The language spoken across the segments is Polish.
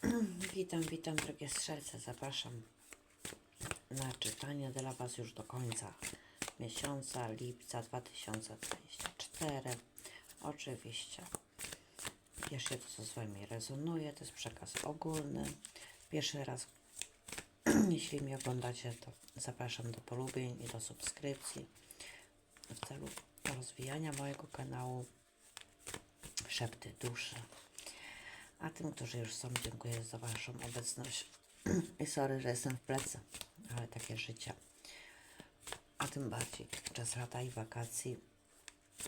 Witam, witam drogie strzelce. Zapraszam na czytanie dla Was już do końca miesiąca lipca 2024. Oczywiście bierzcie to, co z Wami rezonuje. To jest przekaz ogólny. Pierwszy raz, jeśli mnie oglądacie, to zapraszam do polubień i do subskrypcji w celu rozwijania mojego kanału Szepty Duszy. A tym, którzy już są, dziękuję za Waszą obecność. I sorry, że jestem w plecy, ale takie życie. A tym bardziej czas lata i wakacji.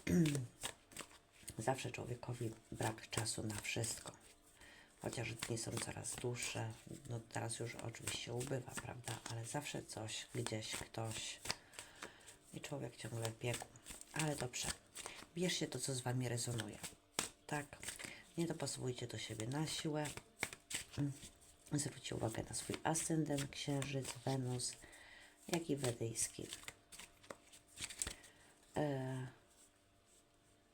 Zawsze człowiekowi brak czasu na wszystko. Chociaż dni są coraz dłuższe, no teraz już oczywiście ubywa, prawda? Ale zawsze coś, gdzieś, ktoś i człowiek ciągle w biegu. Ale dobrze, bierzcie to, co z Wami rezonuje. Tak, nie dopasowujcie do siebie na siłę. Mm. Zwróćcie uwagę na swój ascendent, księżyc, Wenus, jak i wedyjski. E,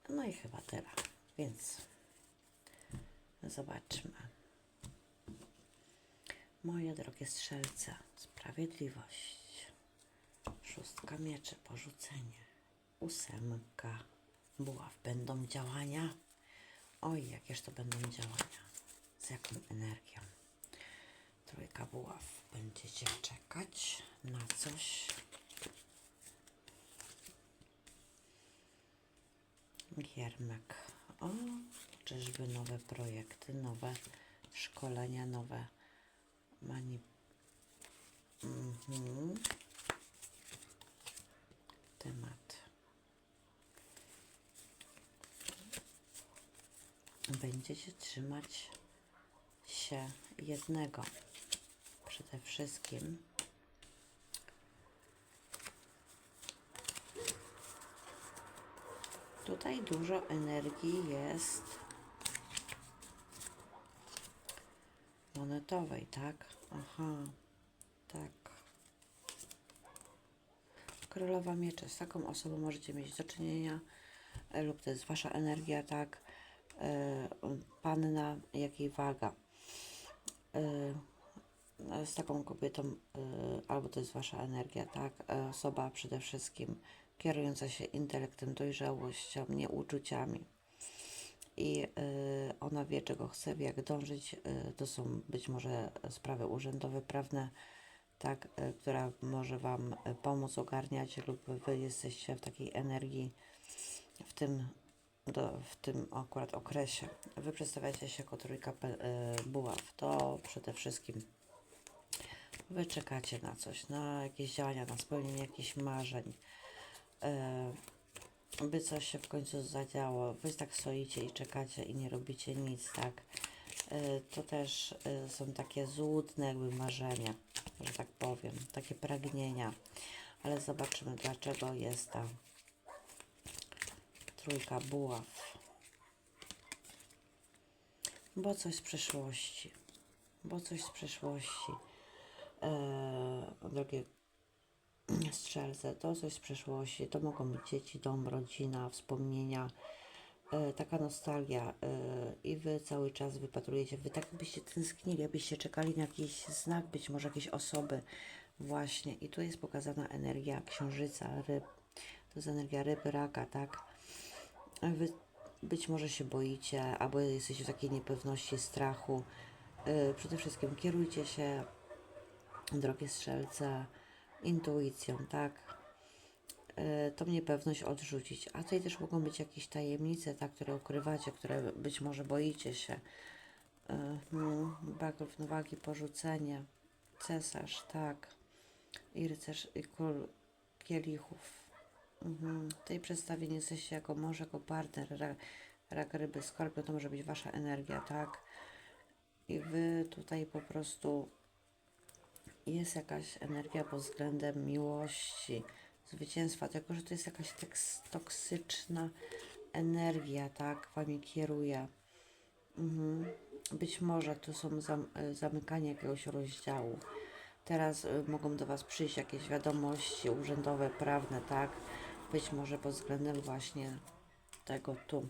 no i chyba tyle, więc zobaczmy. Moje drogie strzelce, sprawiedliwość. Szóstka mieczy, porzucenie. Ósemka. Buław. Będą działania? Oj, jakież to będą działania. Z jaką energią? Trójka buław. Będziecie czekać na coś. Giermek. O, czyżby nowe projekty, nowe szkolenia, nowe mani... Mhm. Temat. Będziecie trzymać się jednego. Przede wszystkim tutaj dużo energii jest monetowej, tak? Aha, tak. Królowa Miecze. Z taką osobą możecie mieć do czynienia e, lub to jest Wasza energia, tak? E, Panna, jak i waga. E, Z taką kobietą, e, albo to jest Wasza energia, tak? Osoba przede wszystkim kierująca się intelektem, dojrzałością, nie uczuciami. I ona wie, czego chce, wie, jak dążyć. To są być może sprawy urzędowe, prawne, tak, która może Wam pomóc ogarniać, lub Wy jesteście w takiej energii w tym, do, w tym akurat okresie. Wy przedstawiacie się jako trójka e, buław. To przede wszystkim Wy czekacie na coś, na jakieś działania, na spełnienie jakichś marzeń, e, by coś się w końcu zadziało. Wy tak stoicie i czekacie i nie robicie nic, tak? E, to też są takie złudne jakby marzenia, że tak powiem, takie pragnienia. Ale zobaczymy, dlaczego jest ta trójka buław. Bo coś z przeszłości. Bo coś z przeszłości. Eee, drogie strzelce, to coś z przeszłości. To mogą być dzieci, dom, rodzina, wspomnienia. E, taka nostalgia e, i wy cały czas wypatrujecie, wy tak byście tęsknili, abyście czekali na jakiś znak, być może jakiejś osoby właśnie i tu jest pokazana energia księżyca, ryb, to jest energia ryby, raka, tak? Wy być może się boicie, albo jesteście w takiej niepewności, strachu. E, przede wszystkim kierujcie się, drogie strzelce, intuicją, tak? e, tą niepewność odrzucić. A tutaj też mogą być jakieś tajemnice, tak, które ukrywacie, które być może boicie się. E, mm, Brak równowagi, porzucenie, cesarz, tak. I rycerz, i król kielichów. Mhm. Tutaj przedstawienie jesteście jako mąż, jako partner, rak, rak ryby, skorpion, to może być wasza energia, tak? I wy tutaj po prostu jest jakaś energia pod względem miłości, zwycięstwa, tylko że to jest jakaś toksyczna energia, tak, wami kieruje. Mhm. Być może to są zam y, zamykanie jakiegoś rozdziału. Teraz y, mogą do Was przyjść jakieś wiadomości urzędowe, prawne, tak? Być może pod względem właśnie tego tu.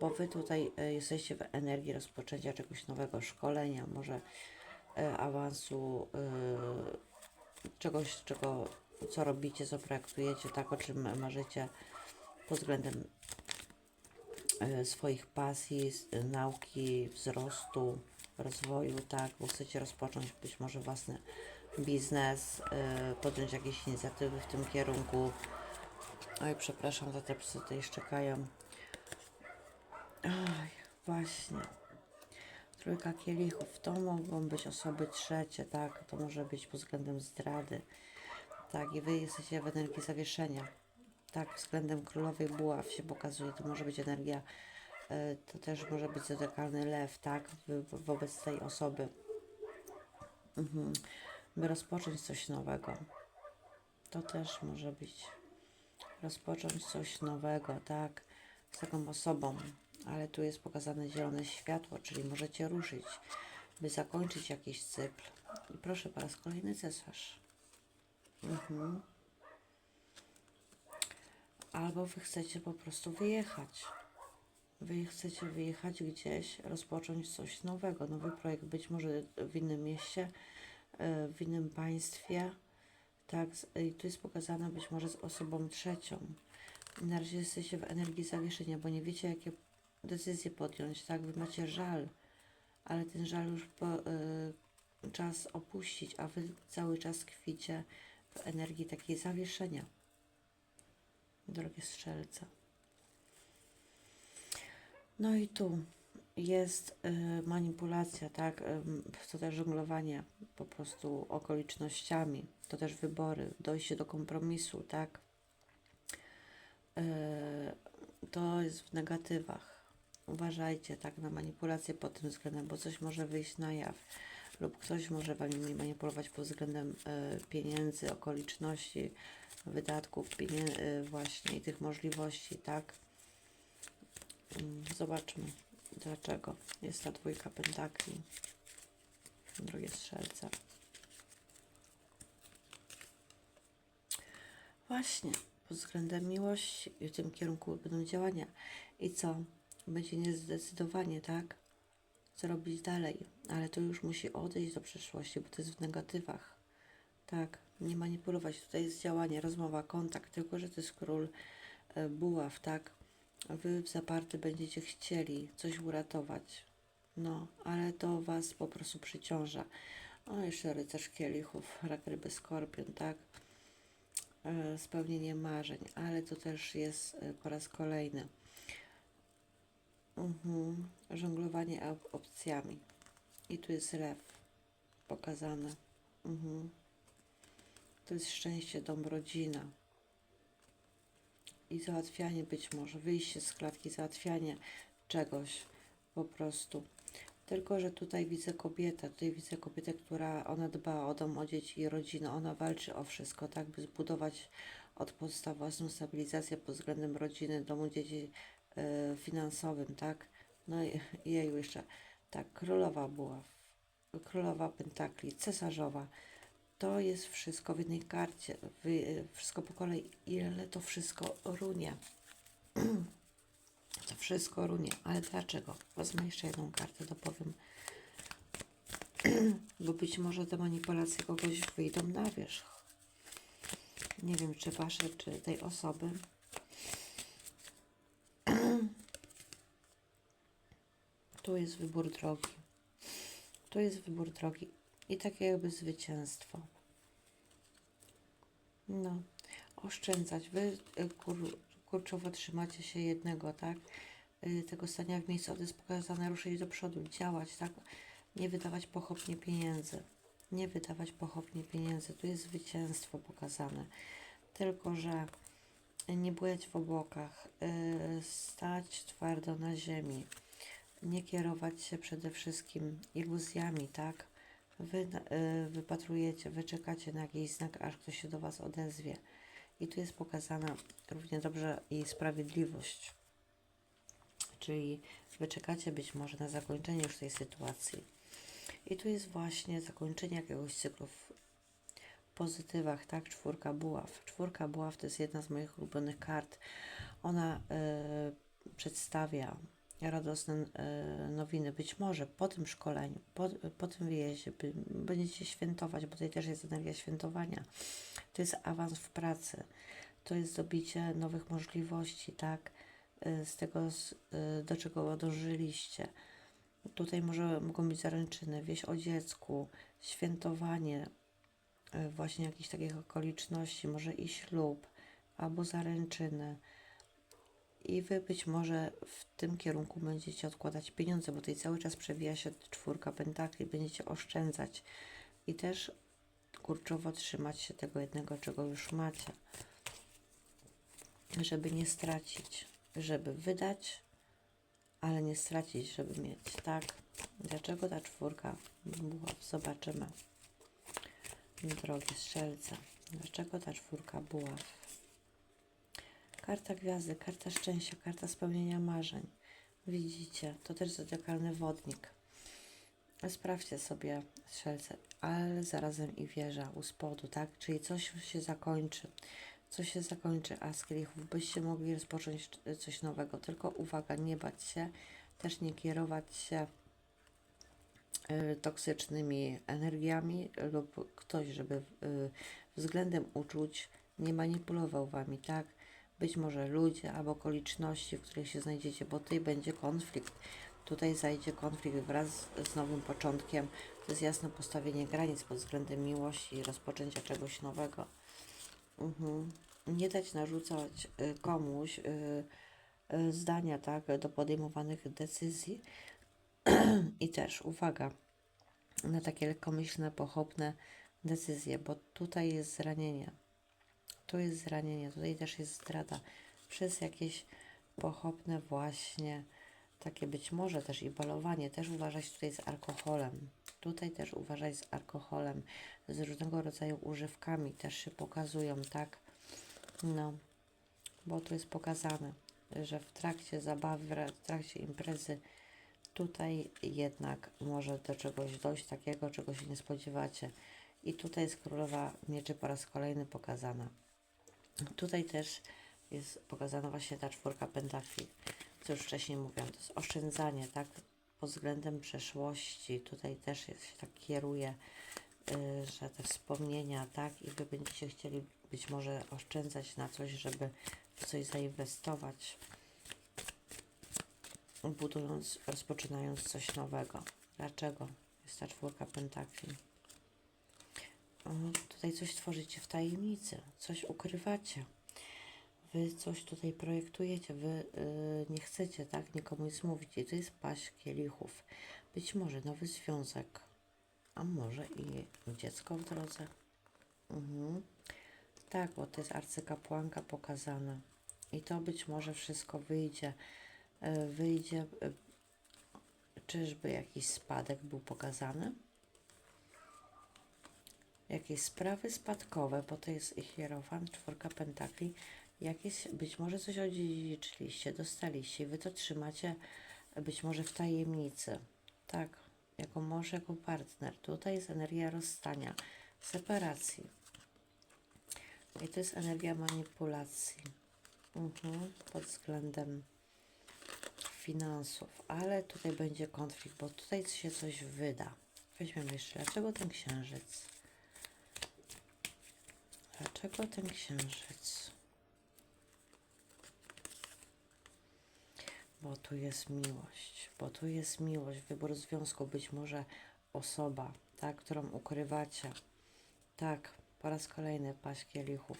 bo Wy tutaj e, jesteście w energii rozpoczęcia czegoś nowego, szkolenia, może e, awansu, e, czegoś, czego, co robicie, co projektujecie, tak, o czym marzycie pod względem swoich pasji, nauki, wzrostu, rozwoju, tak, bo chcecie rozpocząć być może własny biznes, podjąć jakieś inicjatywy w tym kierunku. Oj, przepraszam za te psy, tutaj szczekają. Oj, właśnie. Trójka kielichów. To mogą być osoby trzecie, tak? To może być pod względem zdrady. Tak, i wy jesteście w energii zawieszenia. Tak, względem królowej buław się pokazuje. To może być energia, e, to też może być zodiakalny lew, tak? Wo- wobec tej osoby. Mhm. By rozpocząć coś nowego. To też może być rozpocząć coś nowego, tak? Z taką osobą, ale tu jest pokazane zielone światło, czyli możecie ruszyć, by zakończyć jakiś cykl. I proszę po raz kolejny cesarz. Mhm. Albo wy chcecie po prostu wyjechać. Wy chcecie wyjechać gdzieś, rozpocząć coś nowego, nowy projekt, być może w innym mieście, e, w innym państwie. Tak, i tu jest pokazane być może z osobą trzecią. Na razie jesteście w energii zawieszenia, bo nie wiecie, jakie decyzje podjąć, tak? Wy macie żal, ale ten żal już po, y, czas opuścić, a wy cały czas tkwicie w energii takiej zawieszenia. Drogie strzelce. No i tu jest y, manipulacja, tak? Ym, to też żonglowanie po prostu okolicznościami, to też wybory, dojście do kompromisu, tak? Y, to jest w negatywach. Uważajcie tak na manipulację pod tym względem, bo coś może wyjść na jaw lub ktoś może wami manipulować pod względem y, pieniędzy, okoliczności, wydatków, pienię- y, właśnie i tych możliwości, tak? Mm, Zobaczmy, dlaczego jest ta dwójka pentakli. Drogie strzelce. Właśnie, pod względem miłości i w tym kierunku będą działania. I co? Będzie niezdecydowanie, tak? Co robić dalej, ale to już musi odejść do przeszłości, bo to jest w negatywach. Tak, nie manipulować. Tutaj jest działanie, rozmowa, kontakt, tylko że to jest król e, buław, tak? Wy w zaparty będziecie chcieli coś uratować. No, ale to was po prostu przyciąża. O, jeszcze rycerz kielichów, rak ryby, skorpion, tak? E, spełnienie marzeń, ale to też jest e, po raz kolejny. Mhm. Żonglowanie op- opcjami. I tu jest lew pokazane. Mhm. To jest szczęście, dom, rodzina. I załatwianie być może, wyjście z klatki, załatwianie czegoś po prostu. Tylko, że tutaj widzę kobietę, tutaj widzę kobietę, która ona dba o dom, o dzieci i rodzinę. Ona walczy o wszystko, tak by zbudować od podstaw własną stabilizację pod względem rodziny, domu, dzieci, e, finansowym, tak? No i jej jeszcze, tak, królowa była, królowa pentakli, cesarzowa. To jest wszystko w jednej karcie, wy, wszystko po kolei. Ile to wszystko runie. To wszystko runie. Ale dlaczego? Wezmę jeszcze jedną kartę, dopowiem. Bo być może te manipulacje kogoś wyjdą na wierzch. Nie wiem, czy wasze, czy tej osoby. Tu jest wybór drogi. Tu jest wybór drogi. I takie jakby zwycięstwo. No, oszczędzać. Wy y, kur, kurczowo trzymacie się jednego, tak? Y, Tego stania w miejscu, to jest pokazane, ruszyć do przodu, działać, tak? Nie wydawać pochopnie pieniędzy. Nie wydawać pochopnie pieniędzy. Tu jest zwycięstwo pokazane. Tylko, że nie bujać w obłokach, y, stać twardo na ziemi, nie kierować się przede wszystkim iluzjami, tak? Wy y, wypatrujecie, wyczekacie na jakiś znak, aż ktoś się do Was odezwie. I tu jest pokazana równie dobrze i sprawiedliwość. Czyli wyczekacie być może na zakończenie już tej sytuacji. I tu jest właśnie zakończenie jakiegoś cyklu w pozytywach, tak? Czwórka buław. Czwórka buław to jest jedna z moich ulubionych kart. Ona y, przedstawia radosne e, nowiny. Być może po tym szkoleniu, po, po tym wyjeździe będziecie świętować, bo tutaj też jest energia świętowania. To jest awans w pracy, to jest zdobycie nowych możliwości, tak? E, Z tego, e, do czego dożyliście. Tutaj może mogą być zaręczyny, wieść o dziecku, świętowanie, właśnie jakichś takich okoliczności, może i ślub, albo zaręczyny. I wy być może w tym kierunku będziecie odkładać pieniądze, bo tutaj cały czas przewija się czwórka pentakli, będziecie oszczędzać i też kurczowo trzymać się tego jednego, czego już macie, żeby nie stracić, żeby wydać, ale nie stracić, żeby mieć, tak? Dlaczego ta czwórka buław? Zobaczymy. Drogie strzelce, dlaczego ta czwórka buław? Karta gwiazdy, karta szczęścia, karta spełnienia marzeń. Widzicie, to też zodiakalny wodnik. Sprawdźcie sobie strzelce, ale zarazem i wieża u spodu, tak? Czyli coś się zakończy. Coś się zakończy, a z kielichów byście mogli rozpocząć coś nowego. Tylko uwaga, nie bać się, też nie kierować się y, toksycznymi energiami lub ktoś, żeby y, względem uczuć nie manipulował wami, tak? Być może ludzie albo okoliczności, w których się znajdziecie, bo tutaj będzie konflikt. Tutaj zajdzie konflikt wraz z nowym początkiem. To jest jasne postawienie granic pod względem miłości i rozpoczęcia czegoś nowego. Mhm. Nie dać narzucać y, komuś y, y, zdania, tak, do podejmowanych decyzji. I też uwaga na takie lekkomyślne, pochopne decyzje, bo tutaj jest zranienie. Tu jest zranienie, tutaj też jest zdrada przez jakieś pochopne właśnie takie być może też i balowanie. Też uważać tutaj z alkoholem. Tutaj też uważać z alkoholem, z różnego rodzaju używkami też się pokazują, tak? No, bo tu jest pokazane, że w trakcie zabawy, w trakcie imprezy tutaj jednak może do czegoś dojść takiego, czego się nie spodziewacie. I tutaj jest królowa mieczy po raz kolejny pokazana. Tutaj też jest pokazana właśnie ta czwórka pentakli, co już wcześniej mówiłam, to jest oszczędzanie, tak, pod względem przeszłości, tutaj też jest, się tak kieruje, y, że te wspomnienia, tak, i Wy będziecie chcieli być może oszczędzać na coś, żeby w coś zainwestować, budując, rozpoczynając coś nowego. Dlaczego jest ta czwórka pentakli? Tutaj coś tworzycie w tajemnicy, coś ukrywacie. Wy coś tutaj projektujecie, wy y, nie chcecie, tak, nikomu nic mówić. I to jest paść kielichów. Być może nowy związek, a może i dziecko w drodze. Mhm. Tak, bo to jest arcykapłanka pokazana. I to być może wszystko wyjdzie. Y, wyjdzie, y, czyżby jakiś spadek był pokazany? Jakieś sprawy spadkowe, bo to jest hierofant, czwórka pentakli, jakieś, być może coś odziedziczyliście, dostaliście i wy to trzymacie być może w tajemnicy, tak, jako mąż, jako partner. Tutaj jest energia rozstania, separacji. I to jest energia manipulacji mhm, pod względem finansów, ale tutaj będzie konflikt, bo tutaj się coś wyda. Weźmiemy jeszcze, dlaczego ten księżyc? Dlaczego ten księżyc? Bo tu jest miłość, bo tu jest miłość, wybór związku, być może osoba, tak, którą ukrywacie. Tak, po raz kolejny paść kielichów.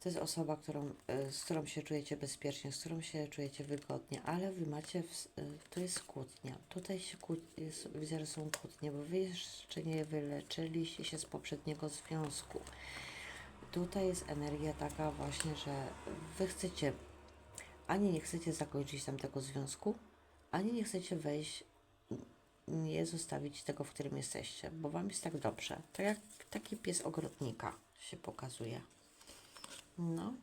To jest osoba, którą, y, z którą się czujecie bezpiecznie, z którą się czujecie wygodnie, ale wy macie, w, y, to jest kłótnia. Tutaj się kłó, jest, widzę, że są kłótnie, bo wy jeszcze nie wyleczyliście się z poprzedniego związku tutaj jest energia taka właśnie, że wy chcecie, ani nie chcecie zakończyć tamtego związku, ani nie chcecie wejść, nie zostawić tego, w którym jesteście, bo wam jest tak dobrze. Tak jak taki pies ogrodnika się pokazuje. No.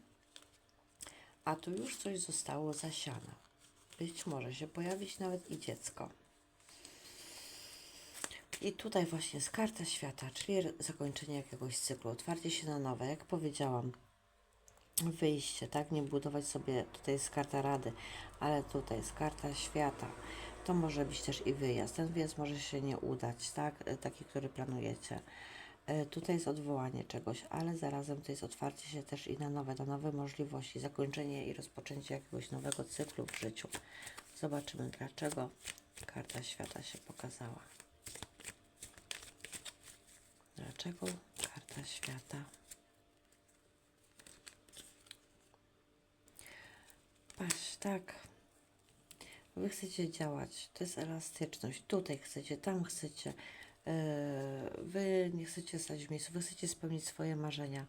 A tu już coś zostało zasiane. Być może się pojawić nawet i dziecko. I tutaj właśnie jest karta świata, czyli zakończenie jakiegoś cyklu, otwarcie się na nowe. Jak powiedziałam, wyjście, tak? Nie budować sobie, tutaj jest karta rady, ale tutaj jest karta świata. To może być też i wyjazd. Ten wyjazd może się nie udać, tak? E, Taki, który planujecie. E, Tutaj jest odwołanie czegoś, ale zarazem to jest otwarcie się też i na nowe, na nowe możliwości, zakończenie i rozpoczęcie jakiegoś nowego cyklu w życiu. Zobaczymy, dlaczego karta świata się pokazała. Dlaczego karta świata? Patrz, tak. Wy chcecie działać, to jest elastyczność. Tutaj chcecie, tam chcecie. Yy, Wy nie chcecie stać w miejscu, wy chcecie spełnić swoje marzenia.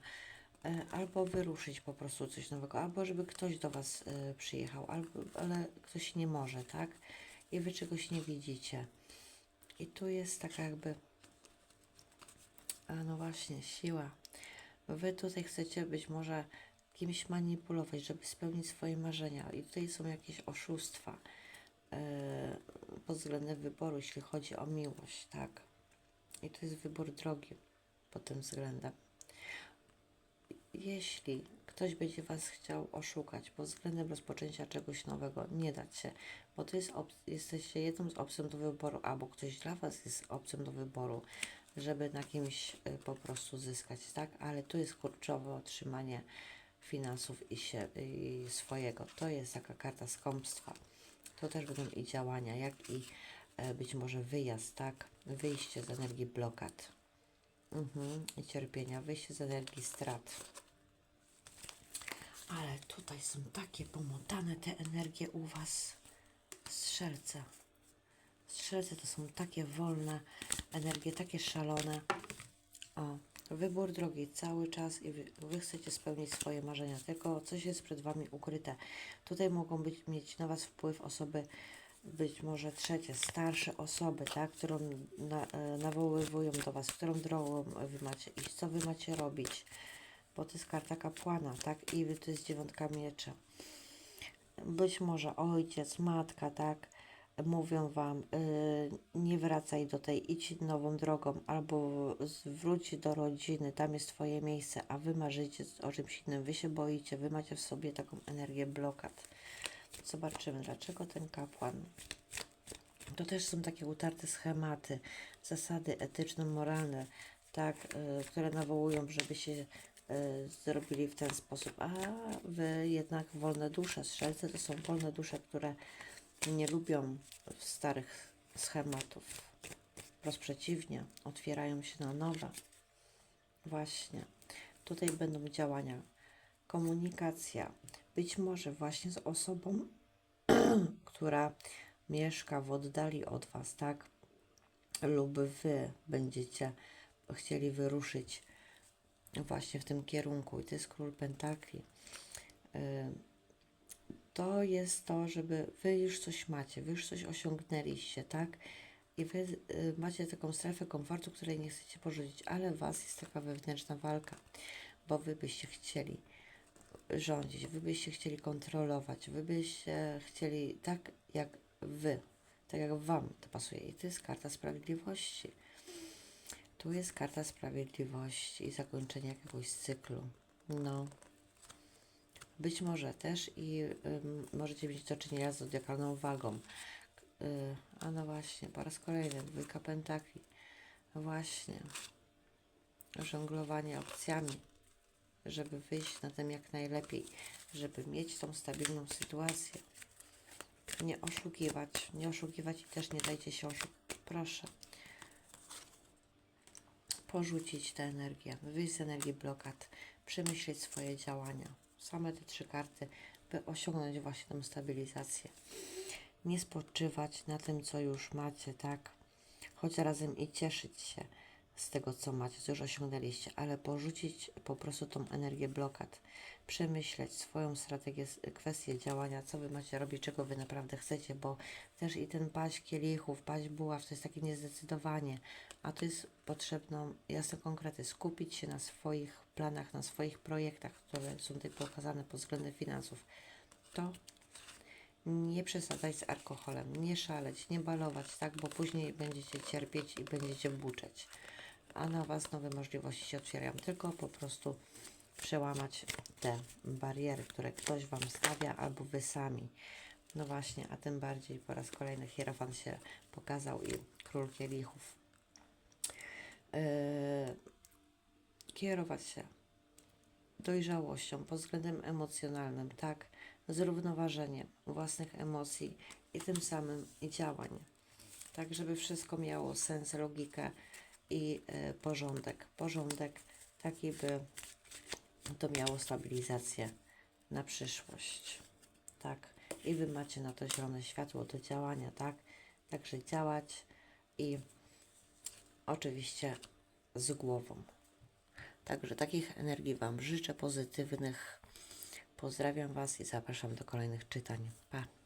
Yy, Albo wyruszyć po prostu coś nowego, albo żeby ktoś do Was yy, przyjechał, albo, ale ktoś nie może, tak? I Wy czegoś nie widzicie. I tu jest taka jakby, a no właśnie, siła. Wy tutaj chcecie być może kimś manipulować, żeby spełnić swoje marzenia. I tutaj są jakieś oszustwa e, pod względem wyboru, jeśli chodzi o miłość, tak? I to jest wybór drogi pod tym względem. Jeśli ktoś będzie Was chciał oszukać pod względem rozpoczęcia czegoś nowego, nie dać się, bo to jest jesteście jedną z opcją do wyboru, albo ktoś dla Was jest opcją do wyboru, żeby na kimś y, po prostu zyskać, tak? Ale tu jest kurczowe otrzymanie finansów i, się, i swojego. To jest taka karta skąpstwa. To też będą i działania, jak i e, być może wyjazd, tak? Wyjście z energii blokad mhm. i cierpienia, wyjście z energii strat. Ale tutaj są takie pomotane te energie u Was. Strzelce. Strzelce to są takie wolne energie, takie szalone. O, wybór drogi cały czas i wy, wy chcecie spełnić swoje marzenia, tylko coś jest przed Wami ukryte. Tutaj mogą być, mieć na Was wpływ osoby, być może trzecie, starsze osoby, tak, którą na, e, nawoływują do Was, którą drogą Wy macie iść, co Wy macie robić, bo to jest karta kapłana, tak, i to jest dziewiątka miecza. Być może ojciec, matka, tak, mówią wam, y, nie wracaj do tej, idź nową drogą, albo wróć do rodziny, tam jest twoje miejsce, a wy marzycie o czymś innym, wy się boicie, wy macie w sobie taką energię blokad. Zobaczymy, dlaczego ten kapłan. To też są takie utarte schematy, zasady etyczno-moralne, tak, y, które nawołują, żeby się y, zrobili w ten sposób, a wy jednak wolne dusze, strzelce to są wolne dusze, które nie lubią starych schematów. Wprost przeciwnie, otwierają się na nowe. Właśnie. Tutaj będą działania. Komunikacja. Być może właśnie z osobą, która mieszka w oddali od Was, tak? Lub Wy będziecie chcieli wyruszyć właśnie w tym kierunku. I to jest król pentakli. Yy, to jest to, żeby wy już coś macie, wy już coś osiągnęliście, tak? I wy y, macie taką strefę komfortu, której nie chcecie porzucić, ale was jest taka wewnętrzna walka, bo wy byście chcieli rządzić, wy byście chcieli kontrolować, wy byście chcieli tak jak wy, tak jak wam to pasuje. I to jest karta sprawiedliwości. Tu jest karta sprawiedliwości i zakończenie jakiegoś cyklu. No. Być może też i ym, możecie mieć do czynienia z zodiakalną wagą. Y, a no właśnie, po raz kolejny, dwójka pentakli. Właśnie. Żonglowanie opcjami, żeby wyjść na tym jak najlepiej, żeby mieć tą stabilną sytuację. Nie oszukiwać, nie oszukiwać i też nie dajcie się oszukać. Proszę. Porzucić tę energię, wyjść z energii blokad, przemyśleć swoje działania same te trzy karty, by osiągnąć właśnie tą stabilizację. Nie spoczywać na tym, co już macie, tak? Choć razem i cieszyć się z tego, co macie, co już osiągnęliście, ale porzucić po prostu tą energię blokad, przemyśleć swoją strategię, kwestię działania, co wy macie robić, czego wy naprawdę chcecie, bo też i ten paść kielichów, paść buław, to jest takie niezdecydowanie, a to jest potrzebną jasne konkrety, skupić się na swoich planach, na swoich projektach, które są tutaj pokazane pod względem finansów. To nie przesadzać z alkoholem, nie szaleć, nie balować, tak, bo później będziecie cierpieć i będziecie buczeć. A na Was nowe możliwości się otwierają, tylko po prostu przełamać te bariery, które ktoś Wam stawia albo Wy sami. No właśnie, a tym bardziej po raz kolejny hierofant się pokazał i król kielichów. Yy, kierować się dojrzałością pod względem emocjonalnym, tak? Zrównoważeniem własnych emocji i tym samym działań. Tak, żeby wszystko miało sens, logikę i e, porządek. Porządek taki, by to miało stabilizację na przyszłość. Tak. I Wy macie na to zielone światło do działania, tak? Także działać i oczywiście z głową. Także takich energii Wam życzę pozytywnych. Pozdrawiam Was i zapraszam do kolejnych czytań. Pa!